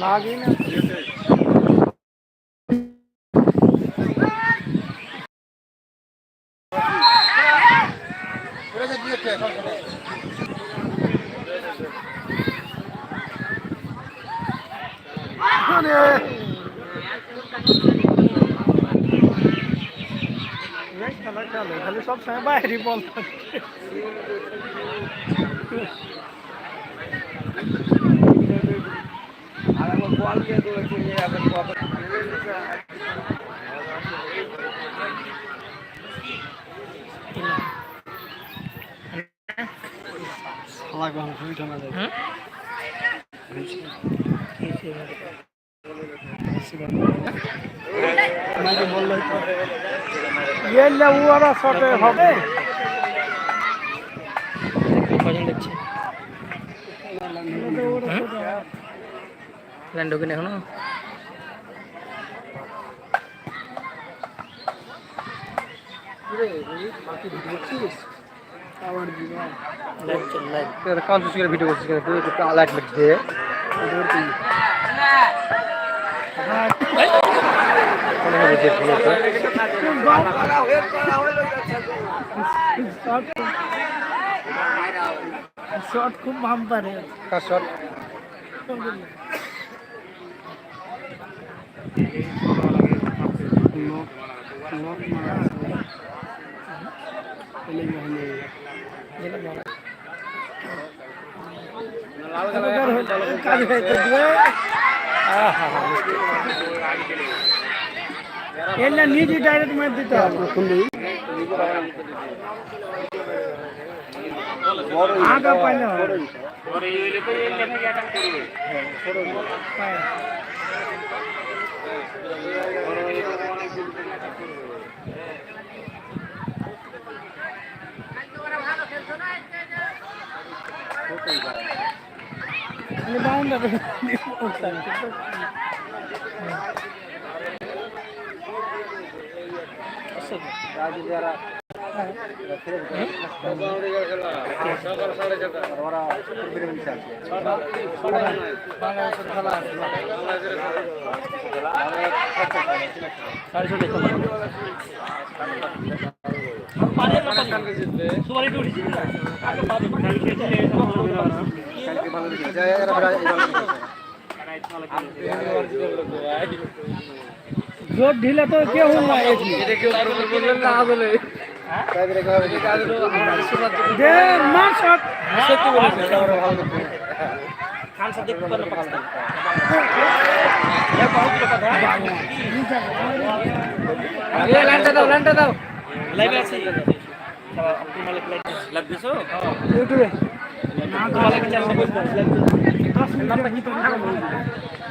লাগে না। খেলা সব সময় বাইরে বল থাকে। শালা গম হইতো না যায়। আমাকে বলল তো ইয়েলে ওরা শটে হবে কজন দেখছে লাইন ঢোকেনি এখনও লাইট চল লাইট কনফিউজ করে ভিডিও করছিস কেন তুই এলে নিজে ডাইরেক্ট মার দিতে হবে আগা পাইলে হবে বাউন্ডারি জোর ঢিলে তো কেউ না খান সাথে পাকিস্তান লাইনটা দাও লাইনটা দাও লাইভে আছে। লাইভ দিছো ইউটিউবে। মালিক চ্যানেল করতে live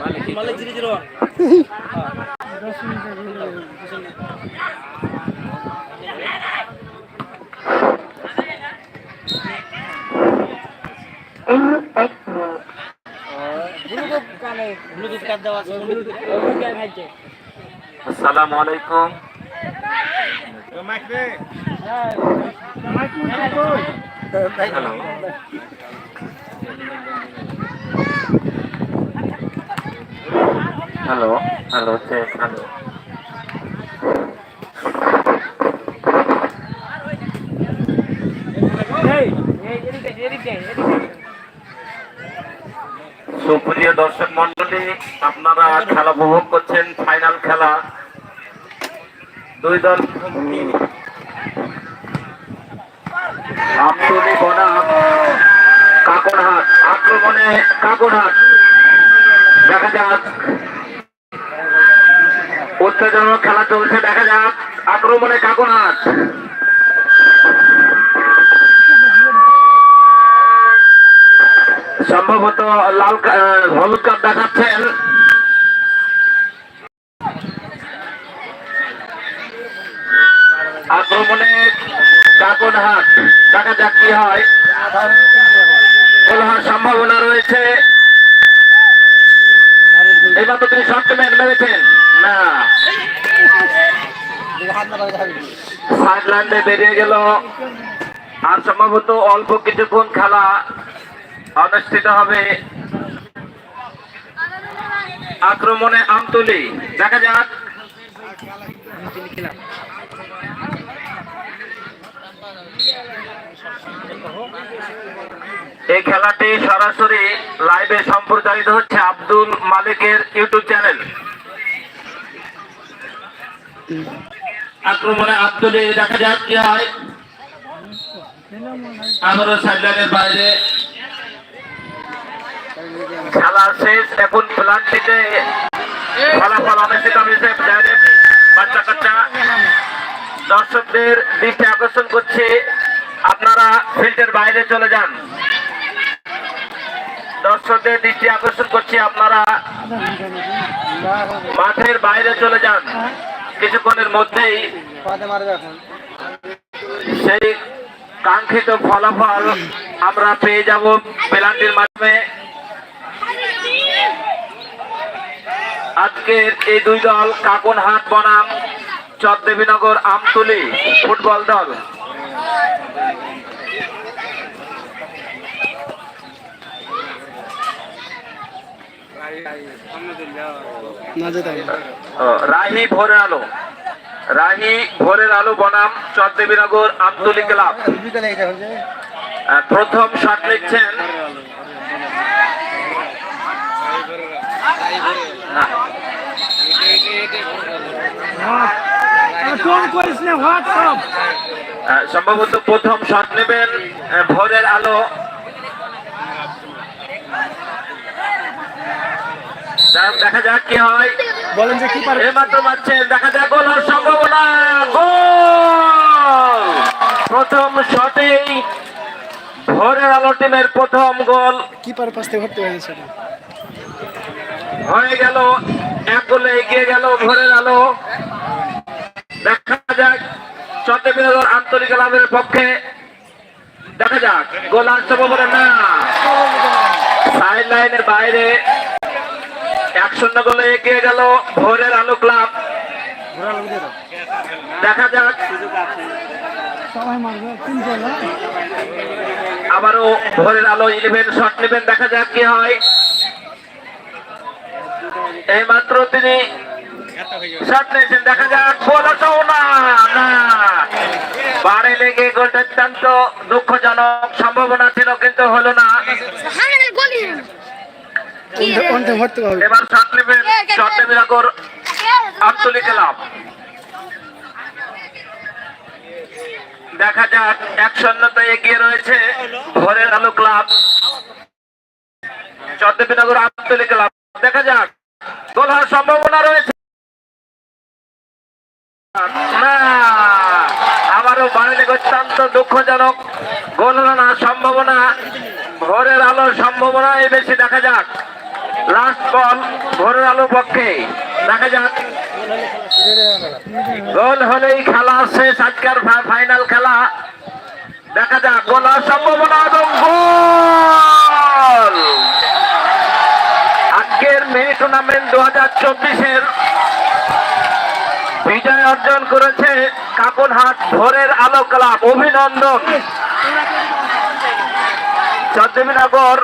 Malik Malik 001 hello hello check hello সুপ্রিয় দর্শক মন্ডলী আপনারা খেলা উপভোগ করছেন ফাইনাল খেলা। দুই দল সম্ভবত লাল হলুদ কাপ দেখাচ্ছেন। আক্রমণে কাকনহাট দেখা যাক কি হয়। গোল হওয়ার সম্ভাবনা রয়েছে। তো তিনি শর্ট মেরেছেন। না। বেরিয়ে গেল। আর সম্ভবত অল্প কিছুক্ষণ খেলা অনুষ্ঠিত হবে। আক্রমণে আমতলি। দেখা যাক। এই খেলাটি সরাসরি লাইভে সম্প্রচারিত হচ্ছে আব্দুল মালিকের ইউটিউব চ্যানেল। আক্রমণে আব্দুলি দেখা যাক কি হয়। আবারও সাইডলাইনের বাইরে। খেলা শেষ এখন প্লান্টিতে ফলাফল অনুষ্ঠিত হয়েছে বাচ্চা কাচ্চা দর্শকদের দৃষ্টি আকর্ষণ করছে আপনারা ফিল্ডের বাইরে চলে যান। দর্শকদের দৃষ্টি আকর্ষণ করছি আপনারা। মাঠের বাইরে চলে যান। কিছুক্ষণের মধ্যেই সেই কাঙ্ক্ষিত ফলাফল আমরা পেয়ে যাব পেলান্টির মাধ্যমে। আজকের এই দুই দল, কাকনহাট বনাম চকদেবীনগর আমতুলি ফুটবল দল। রাহি ভোরের আলো। রাহি ভোরের আলো বনাম চকদেবীনগর আমতুলি ক্লাব আহ, প্রথম শট নিচ্ছেন। সম্ভবত প্রথম শট নেবেন ভোরের আলো যাক, দেখা যাক কি হয়। বলেন যে কি মারছেন দেখা যাক গোল হওয়ার সম্ভাবনা। গোল! প্রথম শটেই ভোরের আলো টিমের প্রথম গোল। কি পারে পাশ থেকে ভর্তি হয়ে হয়ে গেল এক গোলে এগিয়ে গেল ভোরের আলো। দেখা যাক আন্তরিক লাভের পক্ষে। দেখা যাক গোল সম্ভাবনা না। সাইড লাইনের বাইরে। এক শূন্য গোলে এগিয়ে গেল ভোরের আলো ক্লাব। দেখা যাক? আবারও ভোরের আলো ইলেভেন শট নেবেন, দেখা যাক কি হয়। এই মাত্র তিনি দেখা যাক। বলাটাও না। বারে লেগে গোলটা অত্যন্ত দুঃখজনক, সম্ভাবনা ছিল, কিন্তু হলো না হানের গলি কি রে? অন্তে ভর্তি হবে এবার শট নেবেন শট নেবেন আগর আন্তলিক ক্লাব দেখা যাক এক শূন্যতে এগিয়ে রয়েছে ভোরের আলো ক্লাব। চন্দ্রবিনগর আন্তলিক ক্লাব দেখা যাক গোল হওয়ার সম্ভাবনা রয়েছে। না আবারও বাড়িলে অত্যন্ত দুঃখজনক। গোল হলো না সম্ভাবনা ভোরের আলোর সম্ভাবনাই বেশি। দেখা যাক। লাস্ট বল ভোরের আলো পক্ষে। দেখা যাক। গোল হলেই খেলা শেষ, আজকের ফাইনাল খেলা। দেখা যাক গোল সম্ভাবনা এবং গোল! আজকের মিনি টুর্নামেন্ট দু হাজার চব্বিশের বিজয় অর্জন করেছে কাকনহাট ভোরের আলো ক্লাব। অভিনন্দন। চন্দ্রবিনগর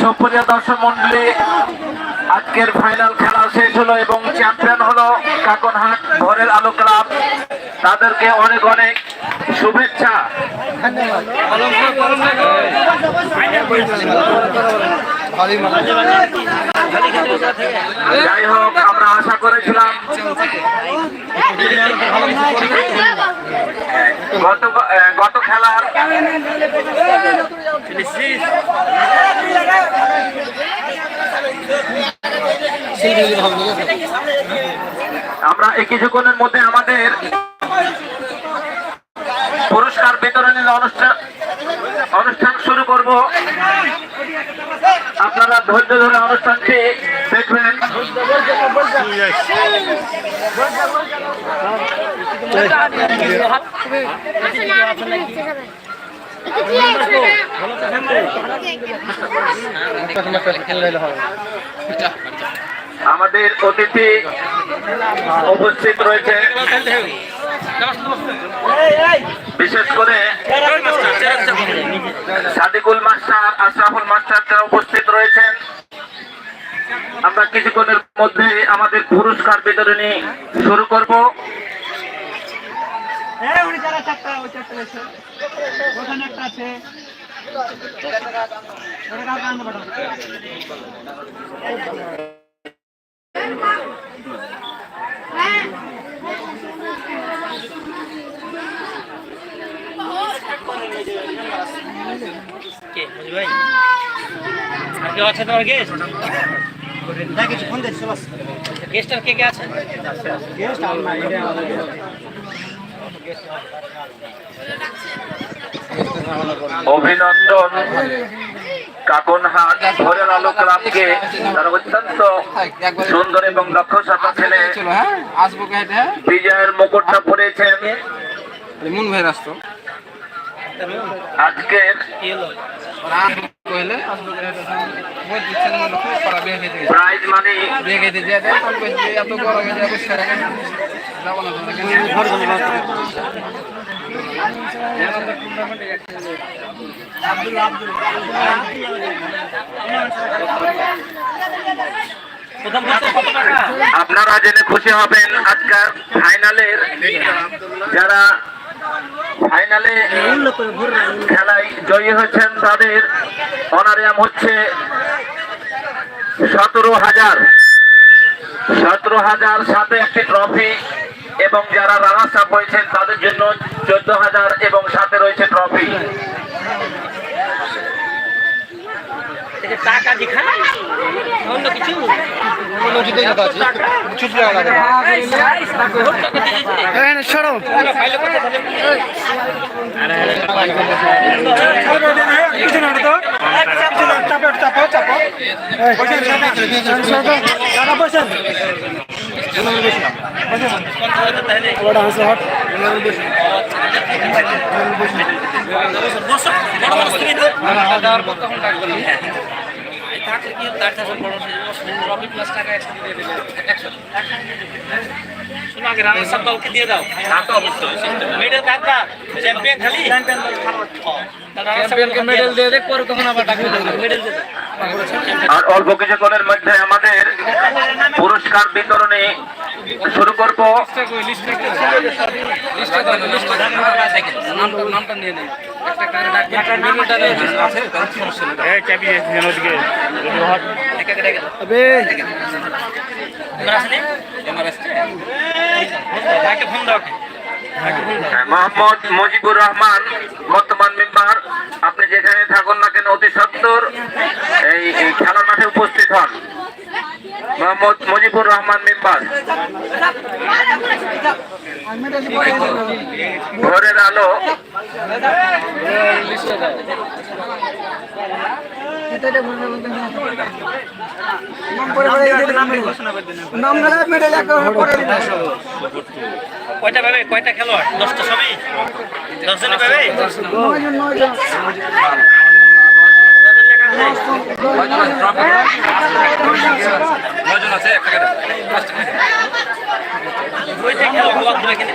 সুপ্রিয় দর্শক মন্ডলী, আজকের ফাইনাল খেলা শেষ হলো এবং চ্যাম্পিয়ন হলো কাকনহাট ভোরের আলো ক্লাব। তাদেরকে অনেক অনেক শুভেচ্ছা। যাই হোক আমরা আশা করেছিলাম গত খেলার আমরা এই কিছুক্ষণের মধ্যে আমাদের পুরস্কার বিতরণের অনুষ্ঠান অনুষ্ঠান শুরু করব। আপনারা ধৈর্য ধরে অনুষ্ঠানটি দেখবেন। আমাদের অতিথি উপস্থিত রয়েছে। বিশেষ করে সাদিকুল মাস্টার, আশরাফুল মাস্টার যারা উপস্থিত রয়েছেন, আমরা কিছুক্ষণের মধ্যে আমাদের পুরস্কার বিতরণী শুরু করব। কে? বুঝি ভাই? আর কেউ আছে তোমার গেস্ট না কিছু ফোন দিচ্ছি বাস। গেস্ট আর কে কে আছে? অভিনন্দন। কাকনহাট ভোরের আলো ক্লাবকে তার অত্যন্ত সুন্দর এবং লক্ষ্য সাথা ছেলে হ্যাঁ আসব কেটে বিজয়ের মুকুটটা পড়েছেন মুন ভাই রাস্তো আজকের মনে আপনারা জেনে খুশি হবেন আজকের ফাইনালের যারা ফাইনালে খেলায় জয়ী হয়েছেন তাদের অনারিয়াম হচ্ছে সতেরো হাজার। সতেরো হাজার সাথে একটি ট্রফি এবং যারা রানার্স আপ হয়েছেন তাদের জন্য চোদ্দ হাজার এবং সাথে রয়েছে ট্রফি টাকা অন্য কিছু ছুটি চাপো চাপো চাপো টাকা পয়সা ওটা হাসে হট দেওয়ার পর তখন ডাকবে না থাকলে কি তার কাছে বড় ট্রফি প্লাস টাকা একসাথে দিয়ে দিলে একশো শোনো আগে রানার সব দলকে দিয়ে দাও। তা তো অবশ্যই মেডেল কাকা চ্যাম্পিয়ন খালি? চ্যাম্পিয়ন চ্যাম্পিয়নকে মেডেল দিয়ে দেখ পরে তখন আবার ডাকবে মেডেল দিয়ে আর অল্প কিছুক্ষণের মধ্যে আমাদের পুরস্কার বিতরণে শুরু করব। নামটা নামটা নিয়ে নেই মোহাম্মদ মুজিবুর রহমান, বর্তমান মেম্বার আপনি যেখানে থাকুন না কেন, অতি সত্তর। এই খেলার মাঠে উপস্থিত হন। মোহাম্মদ মুজিবুর রহমান মেম্বার। ভোরের আলো। নাম ধরে মেডেল একটা করে কয়টা পাবে? কয়টা খেলোয়াড়? দশটা সবই দশ জনে পাবে? নয়জন আছে একটা করে দুইটা খেলো গোলাপ দুই খেলে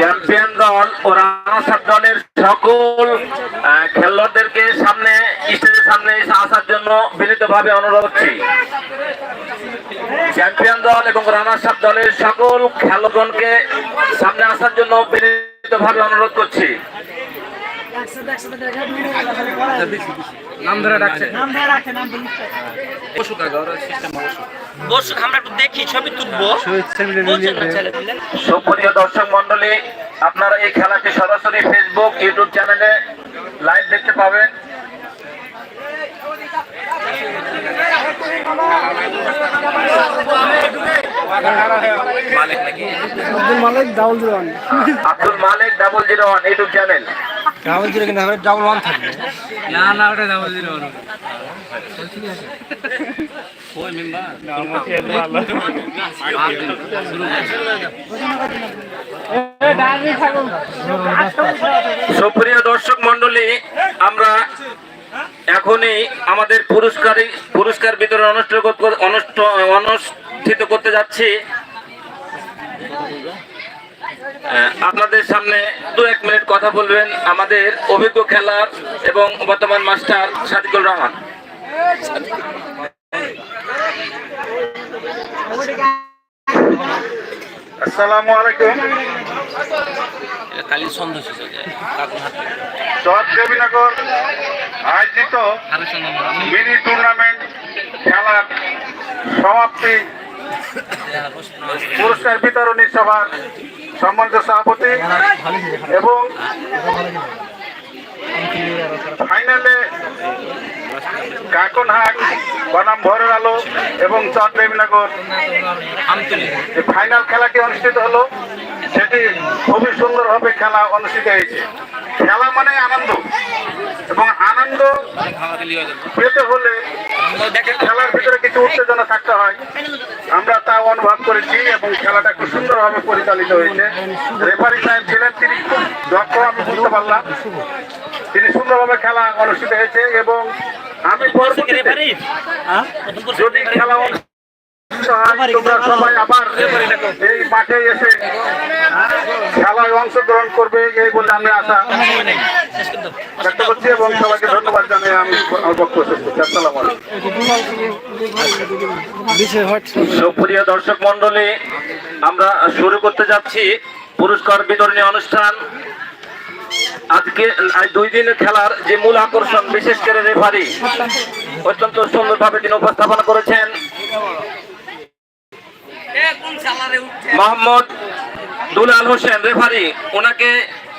চ্যাম্পিয়ন দল ও রানার্স দলের সকল খেলোয়াড়দেরকে সামনে, স্টেজের সামনে আসার জন্য বিনীতভাবে অনুরোধ করছি। চ্যাম্পিয়ন দল এবং রানার্স আপ দলের সকল খেলোয়াড়গণকে সামনে আসার জন্য বিনীতভাবে অনুরোধ করছি। নাম ধরে ডাকছে দর্শক আমরা একটু দেখি ছবি তুলবো। সুপ্রিয় দর্শক মন্ডলী আপনারা এই খেলাটি সরাসরি ফেসবুক ইউটিউব চ্যানেলে লাইভ দেখতে পাবেন। Abdul Malik Dewan Abdul Malik double zero one. YouTube channel double zero কিন্তু ডাবল ওয়ান থাকবে। না না ওটা ডাবল জিরো মেম্বার সুপ্রিয় দর্শক মন্ডলী আমরা এখনই আমাদের পুরস্কারই পুরস্কার বিতরণ অনুষ্ঠিত অনুষ্ঠ- অনুষ্ঠিত করতে যাচ্ছি। আপনাদের সামনে দু এক মিনিট কথা বলবেন আমাদের অভিজ্ঞ খেলার এবং বর্তমান মাস্টার সাদিকুল রহমান। আসসালামু আলাইকুম। শেষ হয়ে যায় দেবীনগর আয়োজিত মিনি টুর্নামেন্ট খেলার সমাপ্তি। পুরস্কার বিতরণী সভার সম্মানিত সভাপতি এবং ফাইনালে কাকনহাট বনাম ভরের আলো এবং চট দেবীনগর ফাইনাল খেলাটি অনুষ্ঠিত হলো। সেটি খুবই সুন্দরভাবে খেলা অনুষ্ঠিত হয়েছে। খেলা মানে আনন্দ। এবং আনন্দ পেতে হলে খেলার ভিতরে কিছু উত্তেজনা থাকতে হয়। আমরা তা অনুভব করেছি এবং খেলাটা খুব সুন্দরভাবে পরিচালিত হয়েছে। রেফারি সাহেব ছিলেন তিনি খুব দক্ষ আমি বুঝতে পারলাম। তিনি সুন্দরভাবে খেলা অনুষ্ঠিত হয়েছে এবং আমি পরবর্তীতে যদি খেলা তোমরা সবাই আবার এই মাঠে এসে খেলায় অংশগ্রহণ করবে এই বলে আমি আশা ব্যক্ত করছি এবং সবাইকে ধন্যবাদ জানিয়ে আমি বক্তব্য শেষ করছি। আসসালামু সুপ্রিয় দর্শক মন্ডলী আমরা শুরু করতে যাচ্ছি পুরস্কার বিতরণী অনুষ্ঠান। আজকে দুই দিনের খেলার যে মূল আকর্ষণ বিশেষ করে রেফারি অত্যন্ত সুন্দরভাবে তিনি উপস্থাপন করেছেন। মোহাম্মদ দুলাল হোসেন, রেফারি, ওনাকে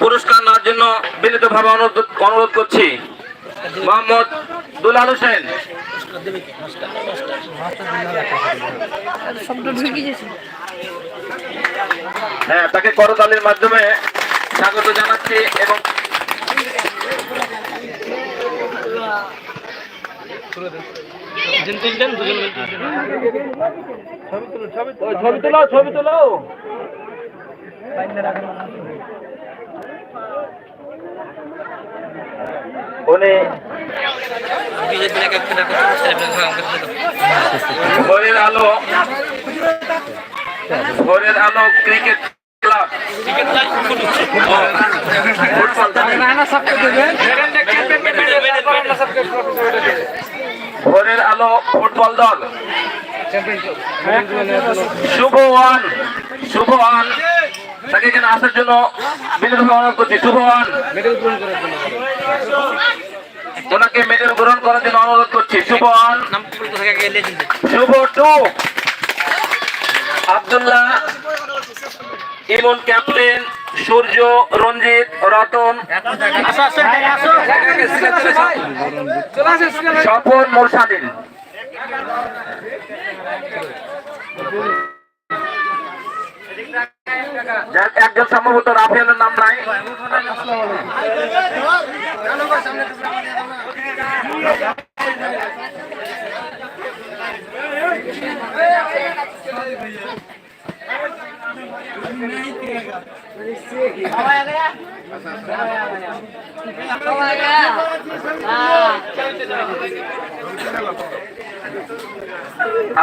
পুরস্কার নেওয়ার জন্য বিনীতভাবে অনুরোধ করছি। মোহাম্মদ দুলাল হোসেন। হ্যাঁ তাকে করতালির মাধ্যমে স্বাগত জানাচ্ছি এবং ছবি তোলো ছবি তোলো। উনি ভোরের আলো ভোরের আলো ক্রিকেট ক্লাব ভোরের আলো ফুটবল দল। Shuvo one Shuvo one. তাকে এখানে আসার জন্য বিনীতভাবে অনুরোধ করছি। শুভ ওয়ান। ওনাকে মেডেল গ্রহণ করার জন্য অনুরোধ করছি। Shuvo one. Shuvo two. Abdullah Emon captain Surya Ranjit Ratan. Swapan Morsalin একজন সম্ভবত রাফেলের নাম নাই।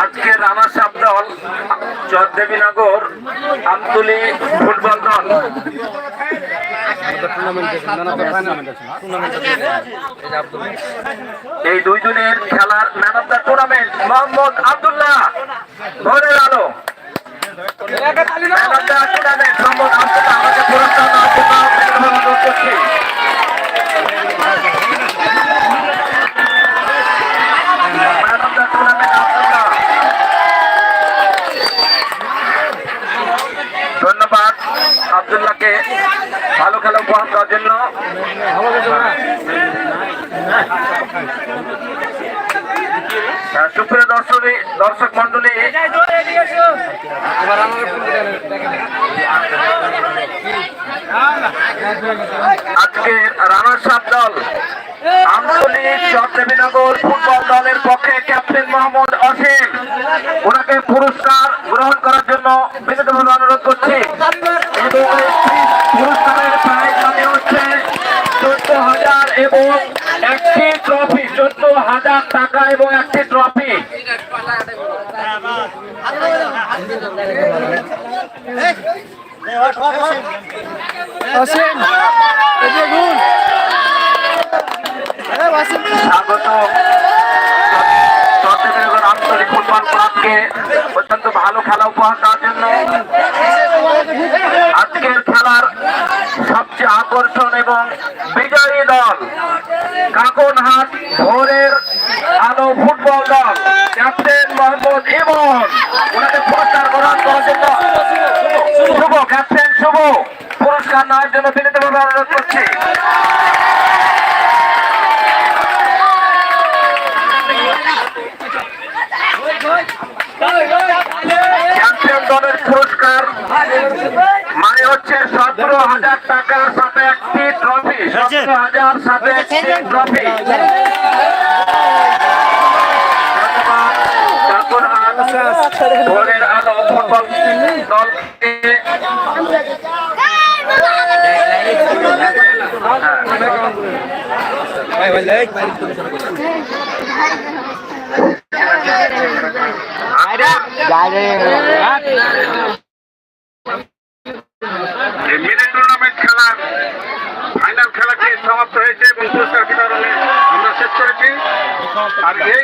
আজকে রানা সাপ দল চরদেবীনগর আমতুলি ফুটবল দল। এই দুই দিনের খেলার man of the tournament, Mohammad Abdullah ভোরের আলো। ধন্যবাদ আব্দুল্লাহকে ভালো খেলা উপহার দেওয়ার জন্য। সুপ্রিয় দর্শনী দর্শক মন্ডলী আজকে রানার সাপ দল আঞ্চলিক চন্দ্রবিনগর ফুটবল দলের পক্ষে ক্যাপ্টেন মোহাম্মদ অসীম ওনাকে পুরস্কার গ্রহণ করার জন্য বিনীতভাবে অনুরোধ করছি। এবং পুরস্কারের প্রাইজ মানে হচ্ছে চোদ্দ হাজার এবং চোদ্দ হাজার টাকা এবং একটি ট্রফি স্বাগত। আঞ্চলিক ফুটবল ক্লাবকে অত্যন্ত ভালো খেলা উপহার দেওয়ার জন্য আজকের খেলার সবচেয়ে আকর্ষণ এবং বিজয়ী দল কাকনহাট ভোরের আলো ফুটবল দল ক্যাপ্টেন মোহাম্মদ ইমন। ওনাকে পুরস্কার গ্রহণ করার জন্য শুভ ক্যাপ্টেন শুভ। পুরস্কার নেওয়ার জন্য বিনীতভাবে অনুরোধ করছি। দলের পুরস্কার মানে হচ্ছে সতেরো হাজার টাকার সাথে একটি ট্রফি সতেরো হাজার সাথে একটি ট্রফি মিনি টুর্নামেন্ট খেলার ফাইনাল খেলাটি সমাপ্ত হয়েছে এবং পুরস্কার বিতরণে আমরা শেষ করেছি। আর এই